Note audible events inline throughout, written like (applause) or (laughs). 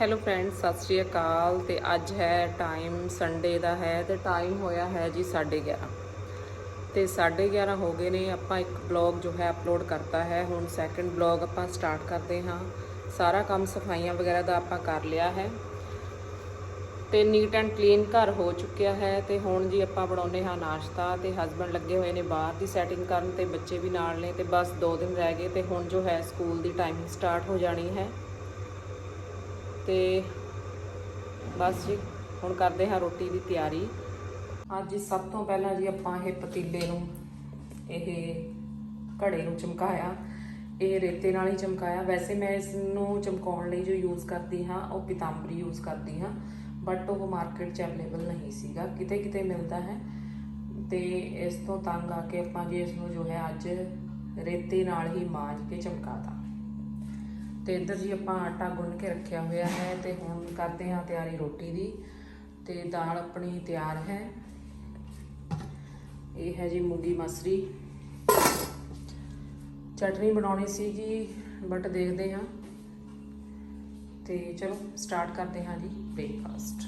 Hello friend ਸਤਿ ਸ਼੍ਰੀ ਅਕਾਲ ਤੇ ਅੱਜ ਹੈ ਟਾਈਮ ਸੰਡੇ ਦਾ ਹੈ ਤੇ ਟਾਈਮ ਹੋਇਆ ਹੈ ਜੀ 11:30 ਤੇ 11:30 ਹੋ ਗਏ ਨੇ, ਆਪਾਂ ਇੱਕ ਬਲੌਗ ਜੋ ਹੈ ਅਪਲੋਡ ਕਰਤਾ ਹੈ। ਹੁਣ ਸੈਕੰਡ ਬਲੌਗ ਆਪਾਂ ਸਟਾਰਟ ਕਰਦੇ ਹਾਂ। ਸਾਰਾ ਕੰਮ ਸਫਾਈਆਂ ਵਗੈਰਾ ਦਾ ਆਪਾਂ ਕਰ ਲਿਆ ਹੈ। ਤੇ ਨੀਟ ਐਂਡ ਕਲੀਨ ਘਰ ਹੋ ਚੁੱਕਿਆ ਹੈ ਤੇ ਹੁਣ ਜੀ ਆਪਾਂ ਬਣਾਉਨੇ ਹਾਂ ਨਾਸ਼ਤਾ ਤੇ ਹਸਬੰਡ ਲੱਗੇ ਹੋਏ ਨੇ ਬਾਹਰ ਦੀ ਸੈਟਿੰਗ ਕਰਨ ਤੇ ਬੱਚੇ ਵੀ ਨਾਲ ਨੇ ਤੇ ਬਸ 2 ਦਿਨ ਰਹਿ ਗਏ ਤੇ ਹੁਣ ਜੋ ਹੈ ਸਕੂਲ ਦੀ ਟਾਈਮਿੰਗ ਸਟਾਰਟ ਹੋ ਜਾਣੀ ਹੈ। ਤੇ ਬਸ ਜੀ, ਹੁਣ ਕਰਦੇ ਹਾਂ ਰੋਟੀ ਦੀ ਤਿਆਰੀ। ਅੱਜ ਸਭ ਤੋਂ ਪਹਿਲਾਂ ਜੀ ਆਪਾਂ ਇਹ ਪਤੀਲੇ ਨੂੰ, ਇਹ ਘੜੇ ਨੂੰ ਚਮਕਾਇਆ। ਇਹ ਰੇਤੇ ਨਾਲ ਹੀ ਚਮਕਾਇਆ। ਵੈਸੇ ਮੈਂ ਇਸ ਨੂੰ ਚਮਕਾਉਣ ਲਈ ਜੋ ਯੂਜ਼ ਕਰਦੀ ਹਾਂ, ਉਹ ਪਿਤਾੰਬਰੀ ਯੂਜ਼ ਕਰਦੀ ਹਾਂ। ਬਟ ਉਹ ਮਾਰਕੀਟ 'ਚ ਅਵੇਲੇਬਲ ਨਹੀਂ ਸੀਗਾ। ਕਿਤੇ ਕਿਤੇ ਮਿਲਦਾ ਹੈ। ਤੇ ਇਸ ਤੋਂ ਤੰਗ ਆ ਕੇ ਆਪਾਂ ਜੀ ਇਸ ਨੂੰ ਜੋ ਹੈ ਅੱਜ ਰੇਤੇ ਨਾਲ ਹੀ ਮਾਂਜ ਕੇ ਚਮਕਾਤਾ ਤੇ ਇੱਧਰ ਜੀ ਆਪਾਂ ਆਟਾ ਗੁੰਨ ਕੇ ਰੱਖਿਆ ਹੋਇਆ ਹੈ ਤੇ ਹੁਣ ਕਰਦੇ ਹਾਂ ਤਿਆਰੀ ਰੋਟੀ ਦੀ ਤੇ ਦਾਲ ਆਪਣੀ ਤਿਆਰ ਹੈ। ਇਹ ਹੈ ਜੀ ਮੂੰਗੀ ਮਸਰੀ। ਚਟਨੀ ਬਣਾਉਣੀ ਸੀ ਜੀ ਬਟ ਦੇਖਦੇ ਹਾਂ। ਤੇ ਚਲੋ ਸਟਾਰਟ ਕਰਦੇ ਹਾਂ ਜੀ ਬ੍ਰੇਕਫਾਸਟ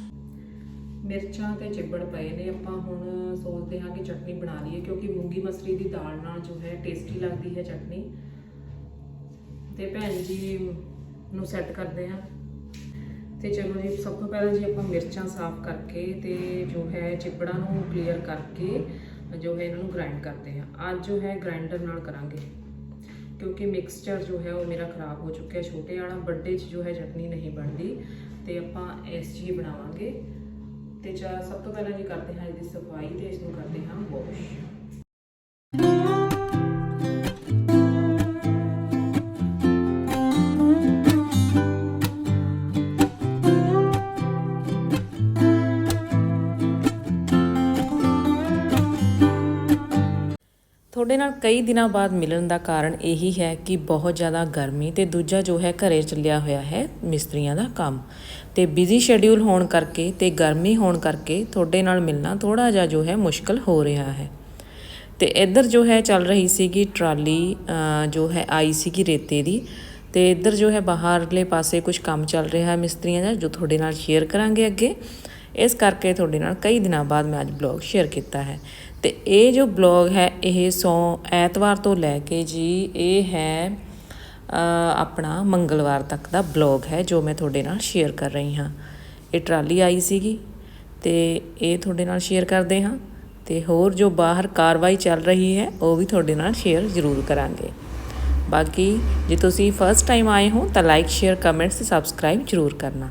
ਮਿਰਚਾਂ ਤੇ ਚਿੱਬੜ ਪਏ ਨੇ, ਆਪਾਂ ਹੁਣ ਸੋਚਦੇ ਹਾਂ ਕਿ ਚਟਨੀ ਬਣਾ ਲਈਏ ਕਿਉਂਕਿ ਮੂੰਗੀ ਮਸਰੀ ਦੀ ਦਾਲ ਨਾਲ ਜੋ ਹੈ ਟੇਸਟੀ ਲੱਗਦੀ ਹੈ ਚਟਨੀ। ਤੇ ਭੈਣ ਜੀ ਨੂੰ ਸੈੱਟ ਕਰਦੇ ਹਾਂ। ਤੇ ਚਲੋ ਜੀ, ਸਭ ਤੋਂ ਪਹਿਲਾਂ ਜੀ ਆਪਾਂ ਮਿਰਚਾਂ ਸਾਫ਼ ਕਰਕੇ ਤੇ ਜੋ ਹੈ ਚਿਪੜਾਂ ਨੂੰ ਕਲੀਅਰ ਕਰਕੇ ਜੋ ਹੈ ਇਹਨਾਂ ਨੂੰ ਗ੍ਰਾਈਂਡ ਕਰਦੇ ਹਾਂ। ਅੱਜ ਜੋ ਹੈ ਗ੍ਰਾਈਂਡਰ ਨਾਲ ਕਰਾਂਗੇ, ਕਿਉਂਕਿ ਮਿਕਸਚਰ ਜੋ ਹੈ ਉਹ ਮੇਰਾ ਖਰਾਬ ਹੋ ਚੁੱਕਿਆ ਛੋਟੇ ਵਾਲਾ, ਵੱਡੇ 'ਚ ਜੋ ਹੈ ਚਟਨੀ ਨਹੀਂ ਬਣਦੀ। ਤੇ ਆਪਾਂ ਇਸ 'ਚ ਹੀ ਬਣਾਵਾਂਗੇ। ਤੇ ਚਾ, ਸਭ ਤੋਂ ਪਹਿਲਾਂ ਜੀ ਕਰਦੇ ਹਾਂ ਇਹਦੀ ਸਫ਼ਾਈ ਤੇ ਇਸ ਨੂੰ ਕਰਦੇ ਹਾਂ ਵਾਸ਼ ਤੁਹਾਡੇ ਨਾਲ ਕਈ ਦਿਨਾਂ ਬਾਅਦ ਮਿਲਣ ਦਾ ਕਾਰਨ ਇਹੀ ਹੈ ਕਿ ਬਹੁਤ ਜ਼ਿਆਦਾ ਗਰਮੀ ਤੇ ਦੂਜਾ ਜੋ ਹੈ ਘਰੇ ਚੱਲਿਆ ਹੋਇਆ ਹੈ ਮਿਸਤਰੀਆਂ ਦਾ ਕੰਮ। ਤੇ ਬਿਜ਼ੀ ਸ਼ੈਡਿਊਲ ਹੋਣ ਕਰਕੇ ਤੇ ਗਰਮੀ ਹੋਣ ਕਰਕੇ ਤੁਹਾਡੇ ਨਾਲ ਮਿਲਣਾ ਥੋੜਾ ਜਿਹਾ ਜੋ ਹੈ ਮੁਸ਼ਕਲ ਹੋ ਰਿਹਾ ਹੈ। ਤੇ ਇੱਧਰ ਜੋ ਹੈ ਚੱਲ ਰਹੀ ਸੀਗੀ ਟਰਾਲੀ ਜੋ ਹੈ ਆਈ ਸੀਗੀ ਰੇਤੇ ਦੀ ਤੇ ਇੱਧਰ ਜੋ ਹੈ ਬਾਹਰਲੇ ਪਾਸੇ ਕੁਝ ਕੰਮ ਚੱਲ ਰਿਹਾ ਹੈ ਮਿਸਤਰੀਆਂ ਦਾ ਜੋ ਤੁਹਾਡੇ ਨਾਲ ਸ਼ੇਅਰ ਕਰਾਂਗੇ ਅੱਗੇ। ਇਸ ਕਰਕੇ ਤੁਹਾਡੇ ਨਾਲ ਕਈ ਦਿਨਾਂ ਬਾਅਦ ਮੈਂ ਅੱਜ ਬਲੌਗ ਸ਼ੇਅਰ ਕੀਤਾ ਹੈ। ਤੇ ਇਹ ਜੋ ਬਲੌਗ ਹੈ, ਇਹ ਸੋ ਐਤਵਾਰ ਤੋਂ ਲੈ ਕੇ ਜੀ, ਇਹ ਹੈ ਆਪਣਾ ਮੰਗਲਵਾਰ ਤੱਕ ਦਾ ਬਲੌਗ ਹੈ, ਜੋ ਮੈਂ ਤੁਹਾਡੇ ਨਾਲ ਸ਼ੇਅਰ ਕਰ ਰਹੀ ਹਾਂ। ਇਹ ਟਰਾਲੀ ਆਈ ਸੀਗੀ ਤੇ ਇਹ ਤੁਹਾਡੇ ਨਾਲ ਸ਼ੇਅਰ ਕਰਦੇ ਹਾਂ ਤੇ ਹੋਰ ਜੋ ਬਾਹਰ ਕਾਰਵਾਈ ਚੱਲ ਰਹੀ ਹੈ, ਉਹ ਵੀ ਤੁਹਾਡੇ ਨਾਲ ਸ਼ੇਅਰ ਜ਼ਰੂਰ ਕਰਾਂਗੇ। ਬਾਕੀ ਜੇ ਤੁਸੀਂ ਫਸਟ ਟਾਈਮ ਆਏ ਹੋ, ਤਾਂ ਲਾਈਕ ਸ਼ੇਅਰ ਕਮੈਂਟਸ ਤੇ ਸਬਸਕ੍ਰਾਈਬ ਜ਼ਰੂਰ ਕਰਨਾ।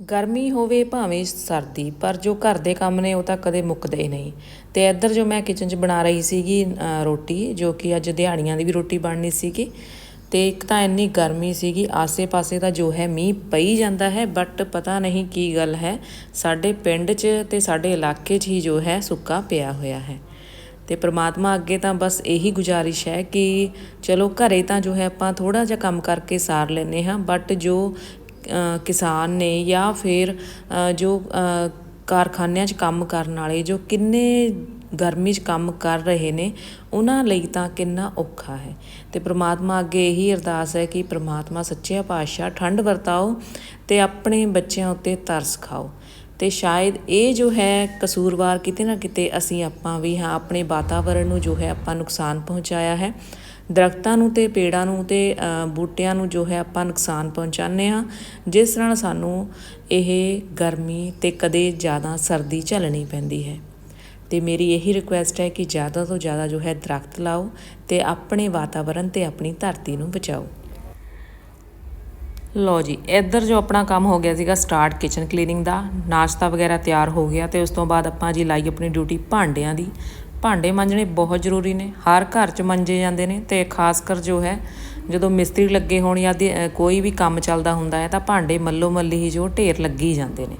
ਗਰਮੀ ਹੋਵੇ ਭਾਵੇਂ ਸਰਦੀ, ਪਰ ਜੋ ਘਰ ਦੇ ਕੰਮ ਨੇ ਉਹ ਤਾਂ ਕਦੇ ਮੁੱਕਦੇ ਨਹੀਂ। ਤੇ ਇੱਧਰ ਜੋ ਮੈਂ ਕਿਚਨ 'ਚ ਬਣਾ ਰਹੀ ਸੀਗੀ ਰੋਟੀ, ਜੋ ਕਿ ਅੱਜ ਦਿਹਾੜੀਆਂ ਦੀ ਵੀ ਰੋਟੀ ਬਣਨੀ ਸੀਗੀ, ਤੇ ਇੱਕ ਤਾਂ ਇੰਨੀ ਗਰਮੀ ਸੀਗੀ, ਆਸੇ-ਪਾਸੇ ਦਾ ਜੋ ਹੈ ਮੀਂਹ ਪਈ ਜਾਂਦਾ ਹੈ ਬਟ ਪਤਾ ਨਹੀਂ ਕੀ ਗੱਲ ਹੈ, ਸਾਡੇ ਪਿੰਡ 'ਚ ਤੇ ਸਾਡੇ ਇਲਾਕੇ 'ਚ ਹੀ ਜੋ ਹੈ ਸੁੱਕਾ ਪਿਆ ਹੋਇਆ ਹੈ। ਤੇ ਪ੍ਰਮਾਤਮਾ ਅੱਗੇ ਤਾਂ ਬਸ ਇਹੀ ਗੁਜ਼ਾਰਿਸ਼ ਹੈ ਕਿ ਚਲੋ ਘਰੇ ਤਾਂ ਜੋ ਹੈ ਆਪਾਂ ਥੋੜਾ ਜਿਹਾ ਕੰਮ ਕਰਕੇ ਸਾਰ ਲੈਨੇ ਹਾਂ ਬਟ ਜੋ ਕਿਸਾਨ ਨੇ ਜਾਂ ਫਿਰ ਜੋ ਕਾਰਖਾਨਿਆਂ 'ਚ ਕੰਮ ਕਰਨ ਵਾਲੇ, ਜੋ ਕਿੰਨੇ ਗਰਮੀ 'ਚ ਕੰਮ ਕਰ ਰਹੇ ਨੇ, ਉਹਨਾਂ ਲਈ ਤਾਂ ਕਿੰਨਾ ਔਖਾ ਹੈ। ਤੇ ਪ੍ਰਮਾਤਮਾ ਅੱਗੇ ਇਹੀ ਅਰਦਾਸ ਹੈ ਕਿ ਪ੍ਰਮਾਤਮਾ ਸੱਚੇ ਪਾਤਸ਼ਾਹ ਠੰਡ ਵਰਤਾਓ ਤੇ ਆਪਣੇ ਬੱਚਿਆਂ ਉੱਤੇ ਤਰਸ ਖਾਓ। ਤੇ ਸ਼ਾਇਦ ਇਹ ਜੋ ਹੈ ਕਸੂਰਵਾਰ ਕਿਤੇ ਨਾ ਕਿਤੇ ਅਸੀਂ ਆਪਾਂ ਵੀ ਹਾਂ, ਆਪਣੇ ਵਾਤਾਵਰਣ ਨੂੰ ਜੋ ਹੈ ਆਪਾਂ ਨੁਕਸਾਨ ਪਹੁੰਚਾਇਆ ਹੈ। ਦਰਖਤਾਂ ਨੂੰ ਤੇ ਪੇੜਾਂ ਨੂੰ ਤੇ ਬੂਟਿਆਂ ਨੂੰ ਜੋ ਹੈ ਆਪਾਂ ਨੁਕਸਾਨ ਪਹੁੰਚਾਉਂਦੇ ਹਾਂ। ਜਿਸ ਨਾਲ ਸਾਨੂੰ ਇਹ ਗਰਮੀ ਤੇ ਕਦੇ ਜ਼ਿਆਦਾ ਸਰਦੀ ਝੱਲਣੀ ਪੈਂਦੀ ਹੈ। ਤੇ ਮੇਰੀ ਇਹੀ ਰਿਕੁਐਸਟ ਹੈ ਕਿ ਜ਼ਿਆਦਾ ਤੋਂ ਜ਼ਿਆਦਾ ਜੋ ਹੈ ਦਰਖਤ ਲਾਓ ਤੇ ਆਪਣੇ ਵਾਤਾਵਰਣ ਤੇ ਆਪਣੀ ਧਰਤੀ ਨੂੰ ਬਚਾਓ। ਲੋ ਜੀ, ਇੱਧਰ ਜੋ ਆਪਣਾ ਕੰਮ ਹੋ ਗਿਆ ਸੀਗਾ ਸਟਾਰਟ ਕਿਚਨ ਕਲੀਨਿੰਗ ਦਾ। ਨਾਸ਼ਤਾ ਵਗੈਰਾ ਤਿਆਰ ਹੋ ਗਿਆ ਤੇ ਉਸ ਤੋਂ ਬਾਅਦ ਆਪਾਂ ਜੀ ਲਾਈ ਆਪਣੀ ਡਿਊਟੀ ਭਾਂਡਿਆਂ ਦੀ। ਭਾਂਡੇ ਮਾਂਜਣੇ ਬਹੁਤ ਜ਼ਰੂਰੀ ਨੇ। ਹਰ ਘਰ 'ਚ ਮੰਜੇ ਜਾਂਦੇ ਨੇ ਤੇ ਖਾਸ ਕਰ ਜੋ ਹੈ, ਜਦੋਂ ਮਿਸਤਰੀ ਲੱਗੇ ਹੋਣ ਜਾਂ ਕੋਈ ਵੀ ਕੰਮ ਚੱਲਦਾ ਹੁੰਦਾ ਹੈ ਤਾਂ ਭਾਂਡੇ ਮੱਲੋ ਮੱਲੀ ਹੀ ਜੋ ਢੇਰ ਲੱਗੀ ਜਾਂਦੇ ਨੇ।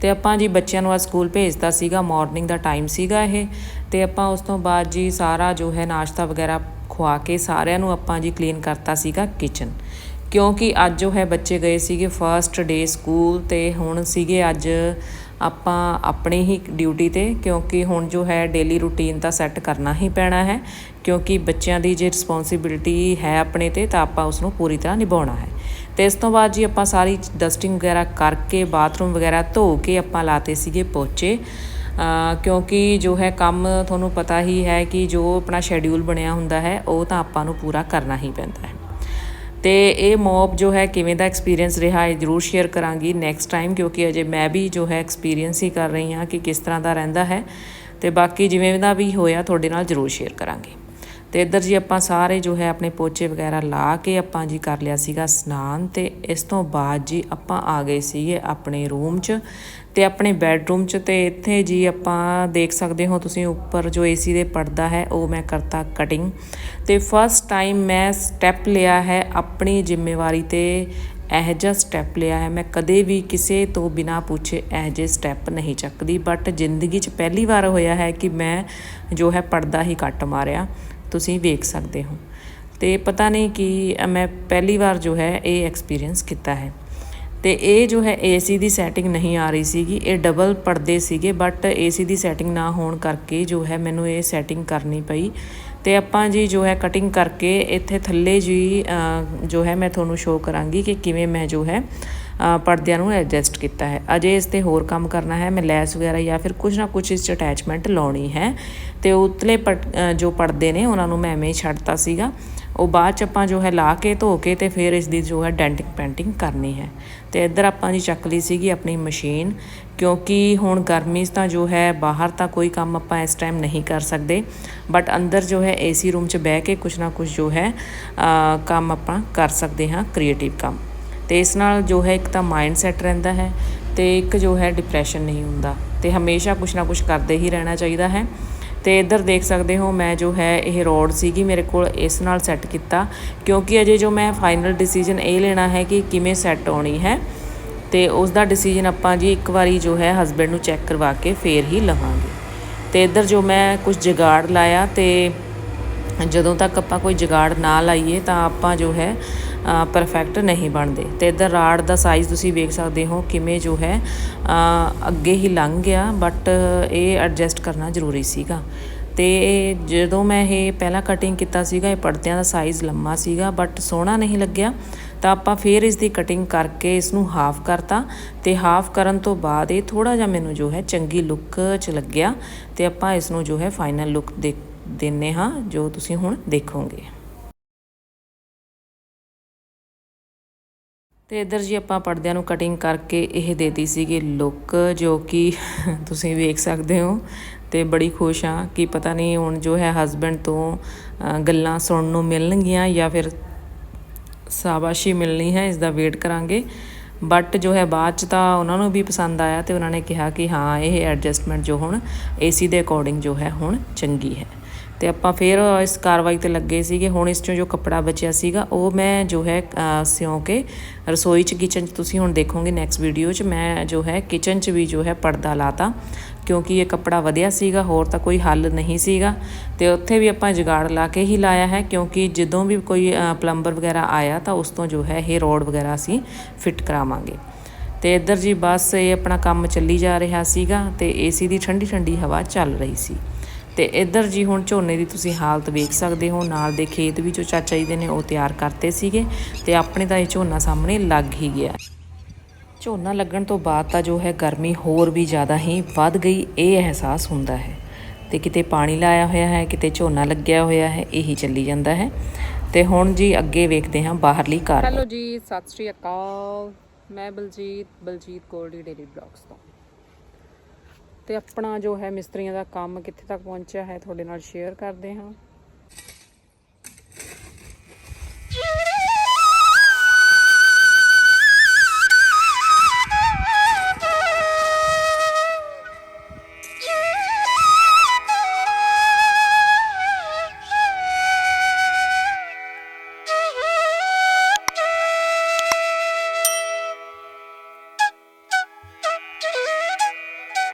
ਤੇ ਆਪਾਂ ਜੀ ਬੱਚਿਆਂ ਨੂੰ ਅੱਜ ਸਕੂਲ ਭੇਜਤਾ ਸੀਗਾ ਮਾਰਨਿੰਗ ਦਾ ਟਾਈਮ ਸੀਗਾ ਇਹ। ਤੇ ਆਪਾਂ ਉਸ ਤੋਂ ਬਾਅਦ ਜੀ ਸਾਰਾ ਜੋ ਹੈ ਨਾਸ਼ਤਾ ਵਗੈਰਾ ਖਵਾ ਕੇ ਸਾਰਿਆਂ ਨੂੰ ਆਪਾਂ ਜੀ ਕਲੀਨ ਕਰਤਾ ਸੀਗਾ ਕਿਚਨ ਕਿਉਂਕਿ ਅੱਜ ਜੋ ਹੈ ਬੱਚੇ ਗਏ ਸੀਗੇ ਫਰਸਟ ਡੇ ਸਕੂਲ ਤੇ ਹੁਣ ਸੀਗੇ ਅੱਜ ਆਪਾਂ ਆਪਣੀ ਹੀ ਡਿਊਟੀ ਤੇ, ਕਿਉਂਕਿ ਹੁਣ ਜੋ ਹੈ ਡੇਲੀ ਰੂਟੀਨ ਤਾਂ ਸੈੱਟ ਕਰਨਾ ਹੀ ਪੈਣਾ ਹੈ, ਕਿਉਂਕਿ ਬੱਚਿਆਂ ਦੀ ਜੇ ਰਿਸਪੌਂਸਿਬਿਲਟੀ ਹੈ ਆਪਣੇ ਤੇ, ਤਾਂ ਆਪਾਂ ਉਸ ਨੂੰ ਪੂਰੀ ਤਰ੍ਹਾਂ ਨਿਭਾਉਣਾ ਹੈ। ਤੇ ਇਸ ਤੋਂ ਬਾਅਦ ਜੀ ਆਪਾਂ ਸਾਰੀ ਡਸਟਿੰਗ ਵਗੈਰਾ ਕਰਕੇ ਬਾਥਰੂਮ ਵਗੈਰਾ ਧੋ ਕੇ ਆਪਾਂ ਲਾਤੇ ਸੀਗੇ ਪੋਚੇ। ਕਿਉਂਕਿ ਜੋ ਹੈ ਕੰਮ ਤੁਹਾਨੂੰ ਪਤਾ ਹੀ ਹੈ ਕਿ ਜੋ ਆਪਣਾ ਸ਼ੈਡਿਊਲ ਬਣਿਆ ਹੁੰਦਾ ਹੈ, ਉਹ ਤਾਂ ਆਪਾਂ ਨੂੰ ਪੂਰਾ ਕਰਨਾ ਹੀ ਪੈਂਦਾ ਹੈ। ਤੇ ਇਹ ਮੌਪ ਜੋ ਹੈ ਕਿਵੇਂ ਦਾ ਐਕਸਪੀਰੀਅੰਸ ਰਿਹਾ ਇਹ ਜਰੂਰ ਸ਼ੇਅਰ ਕਰਾਂਗੀ ਨੈਕਸਟ ਟਾਈਮ ਕਿਉਂਕਿ ਅਜੇ ਮੈਂ ਵੀ ਜੋ ਹੈ ਐਕਸਪੀਰੀਅੰਸ ਹੀ ਕਰ ਰਹੀ ਹਾਂ ਕਿ ਕਿਸ ਤਰ੍ਹਾਂ ਦਾ ਰਹਿੰਦਾ ਹੈ ਤੇ ਬਾਕੀ ਜਿਵੇਂ ਦਾ ਵੀ ਹੋਇਆ ਤੁਹਾਡੇ ਨਾਲ ਜਰੂਰ ਸ਼ੇਅਰ ਕਰਾਂਗੀ। ਤੇ ਇੱਧਰ ਜੀ ਆਪਾਂ ਸਾਰੇ ਜੋ ਹੈ ਆਪਣੇ ਪੋਚੇ ਵਗੈਰਾ ਲਾ ਕੇ ਆਪਾਂ ਜੀ ਕਰ ਲਿਆ ਸੀਗਾ ਸਨਾਨ ਤੇ ਇਸ ਤੋਂ ਬਾਅਦ ਜੀ ਆਪਾਂ ਆ ਗਏ ਸੀਗੇ ਆਪਣੇ ਰੂਮ 'ਚ ਤੇ ਆਪਣੇ ਬੈੱਡਰੂਮ 'ਚ ਤੇ ਇੱਥੇ ਜੀ ਆਪਾਂ ਦੇਖ ਸਕਦੇ ਹੋ ਤੁਸੀਂ ਉੱਪਰ ਜੋ ਏਸੀ ਦੇ ਪਰਦਾ ਹੈ, ਉਹ ਮੈਂ ਕਰਤਾ ਕਟਿੰਗ ਤੇ ਫਸਟ ਟਾਈਮ ਮੈਂ ਸਟੈਪ ਲਿਆ ਹੈ, ਆਪਣੀ ਜ਼ਿੰਮੇਵਾਰੀ ਤੇ ਇਹ ਜਿਹਾ ਸਟੈਪ ਲਿਆ ਹੈ। ਮੈਂ ਕਦੇ ਵੀ ਕਿਸੇ ਤੋਂ ਬਿਨਾ ਪੁੱਛੇ ਇਹ ਜਿਹੇ ਸਟੈਪ ਨਹੀਂ ਚੱਕਦੀ ਬਟ ਜ਼ਿੰਦਗੀ 'ਚ ਪਹਿਲੀ ਵਾਰ ਹੋਇਆ ਹੈ ਕਿ ਮੈਂ ਜੋ ਹੈ ਪਰਦਾ ਹੀ ਕੱਟ ਮਾਰਿਆ। ਤੁਸੀਂ ਵੇਖ ਸਕਦੇ ਹੋ। ਤੇ ਪਤਾ ਨਹੀਂ ਕਿ ਮੈਂ ਪਹਿਲੀ ਵਾਰ ਜੋ ਹੈ ਇਹ ਐਕਸਪੀਰੀਅੰਸ ਕੀਤਾ ਹੈ। ਤੇ ਇਹ ਜੋ ਹੈ ਏਸੀ ਦੀ ਸੈਟਿੰਗ ਨਹੀਂ ਆ ਰਹੀ ਸੀਗੀ। ਇਹ ਡਬਲ ਪਰਦੇ ਸੀਗੇ ਬਟ ਏਸੀ ਦੀ ਸੈਟਿੰਗ ਨਾ ਹੋਣ ਕਰਕੇ ਜੋ ਹੈ ਮੈਨੂੰ ਇਹ ਸੈਟਿੰਗ ਕਰਨੀ ਪਈ। ਤੇ ਆਪਾਂ ਜੀ ਜੋ ਹੈ ਕਟਿੰਗ ਕਰਕੇ ਇੱਥੇ ਥੱਲੇ ਜੀ ਜੋ ਹੈ ਮੈਂ ਤੁਹਾਨੂੰ ਸ਼ੋਅ ਕਰਾਂਗੀ ਕਿ ਕਿਵੇਂ ਮੈਂ ਜੋ ਹੈ ਪਰਦਿਆਂ ਨੂੰ ਐਡਜਸਟ ਕੀਤਾ ਹੈ। ਅਜੇ ਇਸ ਤੇ ਹੋਰ ਕੰਮ ਕਰਨਾ ਹੈ, ਮੈਂ ਲੈਸ ਵਗੈਰਾ ਜਾਂ ਫਿਰ ਕੁਝ ਨਾ ਕੁਝ ਇਸ 'ਚ ਅਟੈਚਮੈਂਟ ਲਾਉਣੀ ਹੈ। ਤੇ ਉਤਲੇ ਪਟ- ਜੋ ਪਰਦੇ ਨੇ, ਉਹਨਾਂ ਨੂੰ ਮੈਂ ਐਵੇਂ ਹੀ ਛੱਡਤਾ ਸੀਗਾ। ਉਹ ਬਾਅਦ ਚ ਆਪਾਂ ਜੋ ਹੈ ਲਾ ਕੇ ਧੋ ਕੇ ਤੇ ਫਿਰ ਇਸ ਦੀ ਜੋ ਹੈ ਡੈਂਟਿੰਗ ਪੈਂਟਿੰਗ ਕਰਨੀ ਹੈ। ਤੇ ਇੱਧਰ ਆਪਾਂ ਜੀ ਚੱਕ ਲਈ ਸੀਗੀ ਆਪਣੀ ਮਸ਼ੀਨ, ਕਿਉਂਕਿ ਹੁਣ ਗਰਮੀ 'ਚ ਤਾਂ ਜੋ ਹੈ ਬਾਹਰ ਤਾਂ ਕੋਈ ਕੰਮ ਆਪਾਂ ਇਸ ਟਾਈਮ ਨਹੀਂ ਕਰ ਸਕਦੇ ਬਟ ਅੰਦਰ ਜੋ ਹੈ ਏਸੀ ਰੂਮ 'ਚ ਬਹਿ ਕੇ ਕੁਛ ਨਾ ਕੁਛ ਜੋ ਹੈ ਕੰਮ ਆਪਾਂ ਕਰ ਸਕਦੇ ਹਾਂ ਕ੍ਰੀਏਟਿਵ ਕੰਮ। ਤੇ ਇਸ ਨਾਲ ਜੋ ਹੈ ਇੱਕ ਤਾਂ ਮਾਈਂਡ ਸੈਟ ਰਹਿੰਦਾ ਹੈ ਤੇ ਇੱਕ ਜੋ ਹੈ ਡਿਪਰੈਸ਼ਨ ਨਹੀਂ ਹੁੰਦਾ। ਤੇ ਹਮੇਸ਼ਾ ਕੁਛ ਨਾ ਕੁਛ ਕਰਦੇ ਹੀ ਰਹਿਣਾ ਚਾਹੀਦਾ ਹੈ। ਤੇ ਇੱਧਰ ਦੇਖ ਸਕਦੇ ਹੋ ਮੈਂ ਜੋ ਹੈ ਇਹ ਰੋਡ ਸੀਗੀ ਮੇਰੇ ਕੋਲ ਇਸ ਨਾਲ ਸੈੱਟ ਕੀਤਾ, ਕਿਉਂਕਿ ਅਜੇ ਜੋ ਮੈਂ ਫਾਈਨਲ ਡਿਸੀਜਨ ਇਹ ਲੈਣਾ ਹੈ ਕਿ ਕਿਵੇਂ ਸੈੱਟ ਹੋਣੀ ਹੈ ਤੇ ਉਸ ਦਾ ਡਿਸੀਜਨ ਆਪਾਂ ਜੀ ਇੱਕ ਵਾਰੀ ਜੋ ਹੈ ਹਸਬੰਡ ਨੂੰ ਚੈੱਕ ਕਰਵਾ ਕੇ ਫੇਰ ਹੀ ਲਵਾਂਗੇ। ਤੇ ਇੱਧਰ ਜੋ ਮੈਂ ਕੁਝ ਜਗਾੜ ਲਾਇਆ ਤੇ ਜਦੋਂ ਤੱਕ ਆਪਾਂ ਕੋਈ ਜਗਾੜ ਨਾ ਲਾਈਏ ਤਾਂ ਆਪਾਂ ਜੋ ਹੈ ਪਰਫੈਕਟ ਨਹੀਂ ਬਣਦੇ। ਤੇ ਇਧਰ ਰਾੜ ਦਾ ਸਾਈਜ਼ ਤੁਸੀਂ ਵੇਖ ਸਕਦੇ ਹੋ ਕਿਵੇਂ ਜੋ ਹੈ ਅੱਗੇ ਹੀ ਲੰਘ ਗਿਆ ਬਟ ਇਹ ਐਡਜਸਟ ਕਰਨਾ ਜ਼ਰੂਰੀ ਸੀਗਾ। ਤੇ ਜਦੋਂ ਮੈਂ ਇਹ ਪਹਿਲਾਂ ਕਟਿੰਗ ਕੀਤਾ ਸੀਗਾ, ਇਹ ਪਰਦਿਆਂ ਦਾ ਸਾਈਜ਼ ਲੰਮਾ ਸੀਗਾ ਬਟ ਸੋਹਣਾ ਨਹੀਂ ਲੱਗਿਆ, ਤਾਂ ਆਪਾਂ ਫੇਰ ਇਸ ਦੀ ਕਟਿੰਗ ਕਰਕੇ ਇਸ ਨੂੰ ਹਾਫ ਕਰਤਾ। ਤੇ ਹਾਫ ਕਰਨ ਤੋਂ ਬਾਅਦ ਇਹ ਥੋੜਾ ਜਿਹਾ ਮੈਨੂੰ ਜੋ ਹੈ ਚੰਗੀ ਲੁੱਕ ਚ ਲੱਗਿਆ। ਤੇ ਆਪਾਂ ਇਸ ਨੂੰ ਜੋ ਹੈ ਫਾਈਨਲ ਲੁੱਕ ਦੇ ਦਿੰਨੇ ਹਾਂ, ਜੋ ਤੁਸੀਂ ਹੁਣ ਦੇਖੋਗੇ। ਤੇ ਇਧਰ ਜੀ ਆਪਾਂ ਪਰਦਿਆਂ ਨੂੰ ਕਟਿੰਗ ਕਰਕੇ ਇਹ ਦੇਤੀ ਸੀਗੀ ਲੁੱਕ ਜੋ ਕਿ (laughs) ਤੁਸੀਂ ਵੇਖ ਸਕਦੇ ਹੋ ਤੇ ਬੜੀ ਖੁਸ਼ ਹਾਂ ਕਿ ਪਤਾ ਨਹੀਂ ਹੁਣ ਜੋ ਹੈ ਹਸਬੰਡ ਤੋਂ ਗੱਲਾਂ ਸੁਣਨ ਨੂੰ ਮਿਲਣਗੀਆਂ ਜਾਂ ਫਿਰ ਸ਼ਾਬਾਸ਼ੀ ਮਿਲਣੀ ਹੈ ਇਸ ਦਾ ਵੇਟ ਕਰਾਂਗੇ। ਬਟ ਜੋ ਹੈ ਬਾਅਦ ਚ ਤਾਂ ਉਹਨਾਂ ਨੂੰ ਵੀ ਪਸੰਦ ਆਇਆ ਤੇ ਉਹਨਾਂ ਨੇ ਕਿਹਾ ਕਿ ਹਾਂ, ਇਹ ਐਡਜਸਟਮੈਂਟ ਜੋ ਹੁਣ ਏਸੀ ਦੇ ਅਕੋਰਡਿੰਗ ਜੋ ਹੈ ਹੁਣ ਚੰਗੀ ਹੈ। ਤੇ ਆਪਾਂ ਫਿਰ ਇਸ ਕਾਰਵਾਈ ਤੇ ਲੱਗੇ ਸੀਗੇ। ਹੁਣ ਇਸ ਚੋਂ ਜੋ ਕੱਪੜਾ ਬਚਿਆ ਸੀਗਾ, ਉਹ ਮੈਂ ਜੋ ਹੈ ਸਿਉਂ ਕੇ ਰਸੋਈ ਚ ਕਿਚਨ ਚ ਤੁਸੀਂ ਹੁਣ ਦੇਖੋਗੇ ਨੈਕਸਟ ਵੀਡੀਓ ਚ ਮੈਂ ਜੋ ਹੈ ਕਿਚਨ ਚ ਵੀ ਜੋ ਹੈ ਪਰਦਾ ਲਾਤਾ। ਕਿਉਂਕਿ ਇਹ ਕੱਪੜਾ ਵਧਿਆ ਸੀਗਾ, ਹੋਰ ਤਾਂ ਕੋਈ ਹੱਲ ਨਹੀਂ ਸੀਗਾ। ਤੇ ਉੱਥੇ ਵੀ ਆਪਾਂ ਜੁਗਾੜ ਲਾ ਕੇ ਹੀ ਲਾਇਆ ਹੈ, ਕਿਉਂਕਿ ਜਦੋਂ ਵੀ ਕੋਈ ਪਲੰਬਰ ਵਗੈਰਾ ਆਇਆ ਤਾਂ ਉਸ ਤੋਂ ਜੋ ਹੈ ਇਹ ਰੋਡ ਵਗੈਰਾ ਅਸੀਂ ਫਿੱਟ ਕਰਾਵਾਂਗੇ। ਤੇ ਇੱਧਰ ਜੀ ਬਸ ਇਹ ਆਪਣਾ ਕੰਮ ਚੱਲੀ ਜਾ ਰਿਹਾ ਸੀਗਾ ਤੇ ਏਸੀ ਦੀ ਠੰਡੀ ਠੰਡੀ ਹਵਾ ਚੱਲ ਰਹੀ ਸੀ। ਤੇ ਇੱਧਰ ਜੀ ਹੁਣ ਝੋਨੇ ਦੀ ਤੁਸੀਂ ਹਾਲਤ ਵੇਖ ਸਕਦੇ ਹੋ। ਨਾਲ ਦੇ ਖੇਤ ਵੀ ਜੋ ਚਾਚਾ ਜੀ ਦੇ ਨੇ ਉਹ ਤਿਆਰ ਕਰਤੇ ਸੀਗੇ ਤੇ ਆਪਣੇ ਤਾਂ ਇਹ ਝੋਨਾ ਸਾਹਮਣੇ ਲੱਗ ਹੀ ਗਿਆ। ਝੋਨਾ ਲੱਗਣ ਤੋਂ ਬਾਅਦ ਤਾਂ ਜੋ ਹੈ ਗਰਮੀ ਹੋਰ ਵੀ ਜ਼ਿਆਦਾ ਹੀ ਵੱਧ ਗਈ, ਇਹ ਅਹਿਸਾਸ ਹੁੰਦਾ ਹੈ। ਤੇ ਕਿਤੇ ਪਾਣੀ ਲਾਇਆ ਹੋਇਆ ਹੈ, ਕਿਤੇ ਝੋਨਾ ਲੱਗਿਆ ਹੋਇਆ ਹੈ, ਇਹੀ ਚੱਲੀ ਜਾਂਦਾ ਹੈ। ਤੇ ਹੁਣ ਜੀ ਅੱਗੇ ਵੇਖਦੇ ਹਾਂ ਬਾਹਰਲੀ ਕਾਰ ਹੈਲੋ ਜੀ, ਸਤਿ ਸ਼੍ਰੀ ਅਕਾਲ। ਮੈਂ ਬਲਜੀਤ ਬਲਜੀਤ ਗੋਲਡੀ ਡੇਲੀ ਬਲੌਗਸ ਤੋਂ। ਤੇ ਆਪਣਾ ਜੋ ਹੈ ਮਿਸਤਰੀਆਂ ਦਾ ਕੰਮ ਕਿੱਥੇ ਤੱਕ ਪਹੁੰਚਿਆ ਹੈ ਤੁਹਾਡੇ ਨਾਲ ਸ਼ੇਅਰ ਕਰਦੇ ਹਾਂ।